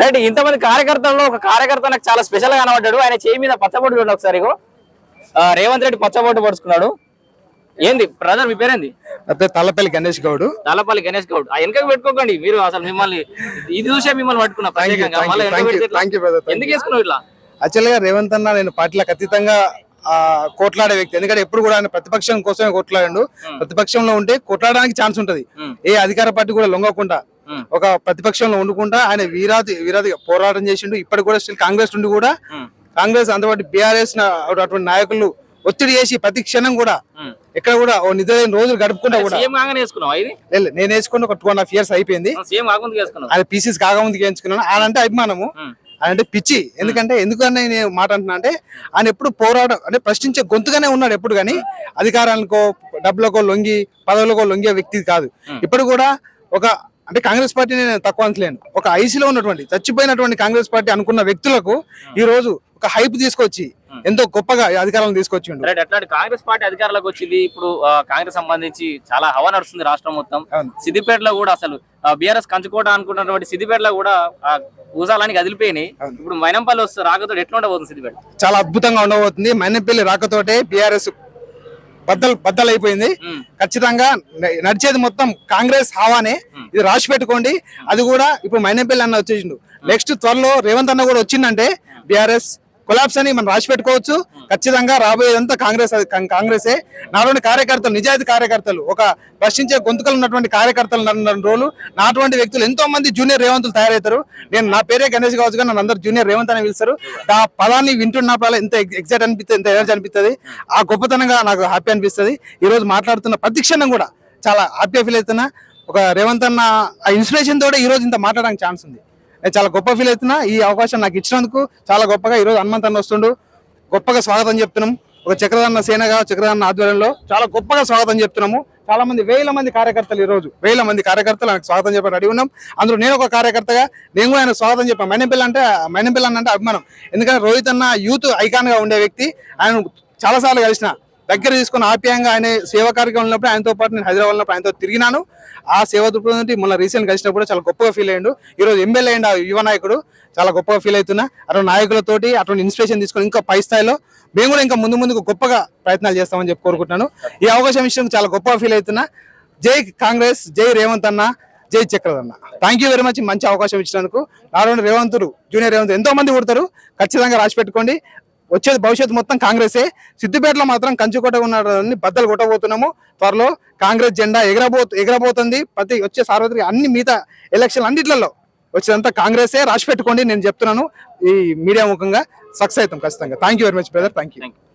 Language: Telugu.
రైట్ ఇంతమంది కార్యకర్తల్లో ఒక కార్యకర్త నాకు చాలా స్పెషల్గా కనబడ్డాడు. ఆయన చేయి మీద పచ్చబొట్టు చూడండి ఒకసారి రేవంత్ రెడ్డి పచ్చబొట్టు పడుచుకున్నాడు. ఏంది? బ్రదర్ మీ పేరేంది? తల్లపల్లి గణేష్ గౌడ్. నల్లపల్లి గణేష్ గౌడ్. ఆ వెనకకి పెట్టుకోకండి. మీరు అసలు మిమ్మల్ని ఇది చూసే మిమ్మల్ని పట్టుకున్నా వెనక ఎందుకు you. చేసుకున్నావు ఇట్లా? యాక్చువల్గా రేవంత్ అన్న నేను పార్టీలకు అతీతంగా ఆ, కొట్లాడే వ్యక్తి. ఎందుకంటే ఎప్పుడు కూడా ఆయన ప్రతిపక్షం కోసమే కొట్లాడండు. ప్రతిపక్షంలో ఉంటే కొట్లాడడానికి ఛాన్స్ ఉంటది. Hmm. ఏ అధికార పార్టీ కూడా లొంగకుండా Hmm. ఒక ప్రతిపక్షంలో ఉండుకుంటా ఆయన వీరాది వీరాది పోరాటం చేసిండు. ఇప్పటికి కూడా స్టిల్ కాంగ్రెస్ నుండి కూడా Hmm. కాంగ్రెస్ అంతపాటు బీఆర్ఎస్ అటువంటి నాయకులు ఒత్తిడి చేసి ప్రతి క్షణం కూడా Hmm. ఎక్కడ కూడా ఓ నిద్రైన రోజులు గడుపుకుంటా కూడా లేదు, నేను వేసుకుని ఒక టూ అండ్ హాఫ్ ఇయర్స్ అయిపోయింది. ఆయన పీసీస్ కాకముందుకు వేయించుకున్నాను ఆయన అంటే అభిమానము. Hmm. ఆయన అంటే పిచ్చి ఎందుకంటే ఎందుకని నేను మాట అంటున్నా అంటే ఆయన ఎప్పుడు పోరాడం అంటే ప్రశ్నించే గొంతుగానే ఉన్నాడు ఎప్పుడు కానీ. అధికారాలకో డబ్బులకో లొంగి పదవులకో లొంగే వ్యక్తి కాదు. ఇప్పుడు కూడా ఒక అంటే కాంగ్రెస్ పార్టీని నేను తక్కువ అంచలేను ఒక ఐసీలో ఉన్నటువంటి చచ్చిపోయినటువంటి కాంగ్రెస్ పార్టీ అనుకున్న వ్యక్తులకు ఈ రోజు ఒక హైప్ తీసుకొచ్చి ఎంతో గొప్పగా అధికారాలను తీసుకొచ్చిండు. రైట్ అట్లాంటి కాంగ్రెస్ పార్టీ అధికారంలోకి వచ్చింది. ఇప్పుడు కాంగ్రెస్ సంబంధించి చాలా హవా నడుస్తుంది రాష్ట్రం మొత్తం. సిద్దిపేటలో కూడా అసలు బీఆర్ఎస్ కంచుకోట అనుకున్నటువంటి సిద్దిపేటలో కూడా కదిలిపోయినాయి అవును. ఇప్పుడు మైనంపల్లి వస్తే రాకతో ఎట్లా ఉండబోతుంది సిద్దిపేట? చాలా అద్భుతంగా ఉండబోతుంది. మైనపల్లి రాకతోటే బీఆర్ఎస్ బద్దలు బద్దలు అయిపోయింది. ఖచ్చితంగా నడిచేది మొత్తం కాంగ్రెస్ హావానే. ఇది రాసి పెట్టుకోండి. అది కూడా ఇప్పుడు మైనపల్లి అన్న వచ్చేసిండు. నెక్స్ట్ త్వరలో రేవంత్ అన్న కూడా వచ్చిందంటే బీఆర్ఎస్ కొలాబ్స్ అని మనం రాసి పెట్టుకోవచ్చు. ఖచ్చితంగా రాబోయేదంతా కాంగ్రెస్ కాంగ్రెసే. నాలోని కార్యకర్తలు నిజాయితీ కార్యకర్తలు ఒక ప్రశ్నించే గొంతుకలు ఉన్నటువంటి కార్యకర్తలు రోజులు నాటువంటి వ్యక్తులు ఎంతో మంది జూనియర్ రేవంతులు తయారవుతారు. నేను నా పేరే గణేష్ కావచ్చు కానీ నన్ను అందరు జూనియర్ రేవంత్ అని పిలుస్తారు. ఆ పదాన్ని వింటున్నప్పుడు ఎంత ఎగ్జైట్ అనిపిస్తుంది ఎంత ఎనర్జీ అనిపిస్తుంది ఆ గొప్పతనంగా నాకు హ్యాపీ అనిపిస్తుంది. ఈ రోజు మాట్లాడుతున్న ప్రతి క్షణం కూడా చాలా హ్యాపీ ఫీల్ అవుతున్నా. ఒక రేవంత్ అన్న ఆ ఇన్స్పిరేషన్ తోటే ఈ రోజు ఇంత మాట్లాడడానికి ఛాన్స్ ఉంది. నేను చాలా గొప్ప ఫీల్ అవుతున్నా. ఈ అవకాశం నాకు ఇచ్చినందుకు చాలా గొప్పగా ఈరోజు రోజు హనుమంత్ అన్న వస్తుండు. గొప్పగా స్వాగతం చెప్తున్నాం. ఒక చక్రధన్న సేనగా చక్రధన్న ఆధ్వర్యంలో చాలా గొప్పగా స్వాగతం చెప్తున్నాము. చాలా మంది వేల మంది కార్యకర్తలు ఈ రోజు వేల మంది కార్యకర్తలు ఆయనకు స్వాగతం చెప్పారు అడిగి ఉన్నాం. అందులో నేను ఒక కార్యకర్తగా నేను కూడా ఆయన స్వాగతం చెప్పాను. మైనంపిల్ల అంటే మైనంపిల్ల అంటే అభిమానం. ఎందుకంటే రోహిత్ అన్న యూత్ ఐకాన్గా ఉండే వ్యక్తి. ఆయన చాలా సార్లు కలిసిన దగ్గర తీసుకుని ఆప్యాయంగా ఆయన సేవా కార్యక్రమం ఉన్నప్పుడు ఆయనతో పాటు నేను హైదరాబాద్ ఉన్నప్పుడు ఆయనతో తిరిగినాను. ఆ సేవ దృక్పథం నుండి మొన్న రీసెంట్ కలిసినప్పుడు చాలా గొప్పగా ఫీల్ అయ్యాడు. ఈ రోజు ఎమ్మెల్యే అయ్యిండు ఆ యువ నాయకుడు చాలా గొప్పగా ఫీల్ అవుతున్నా. అటువంటి నాయకులతోటి అటువంటి ఇన్స్పిరేషన్ తీసుకొని ఇంకా పై స్థాయిలో మేము కూడా ఇంకా ముందు ముందుకు గొప్పగా ప్రయత్నాలు చేస్తామని చెప్పి కోరుకుంటున్నాను. ఈ అవకాశం విషయం చాలా గొప్పగా ఫీల్ అవుతున్నా. జై కాంగ్రెస్ జై రేవంత్ అన్న జై చక్రధన్న థ్యాంక్ యూ వెరీ మచ్ మంచి అవకాశం ఇచ్చినందుకు. నాలుగు రేవంతుడు జూనియర్ రేవంత్ ఎంతో మంది కొడతారు ఖచ్చితంగా రాసి పెట్టుకోండి. వచ్చేది భవిష్యత్తు మొత్తం కాంగ్రెసే. సిద్దిపేటలో మాత్రం కంచుకోట ఉన్నారని బద్దలు కొట్టబోతున్నాము. త్వరలో కాంగ్రెస్ జెండా ఎగరబో ఎగరబోతుంది. ప్రతి వచ్చే సార్వత్రిక అన్ని మిగతా ఎలక్షన్ అన్నిట్లలో వచ్చేదంతా కాంగ్రెసే. రాసి పెట్టుకోండి నేను చెప్తున్నాను. ఈ మీడియా ముఖంగా సక్సెస్ అవుతాం ఖచ్చితంగా. Thank you very much brother thank thank you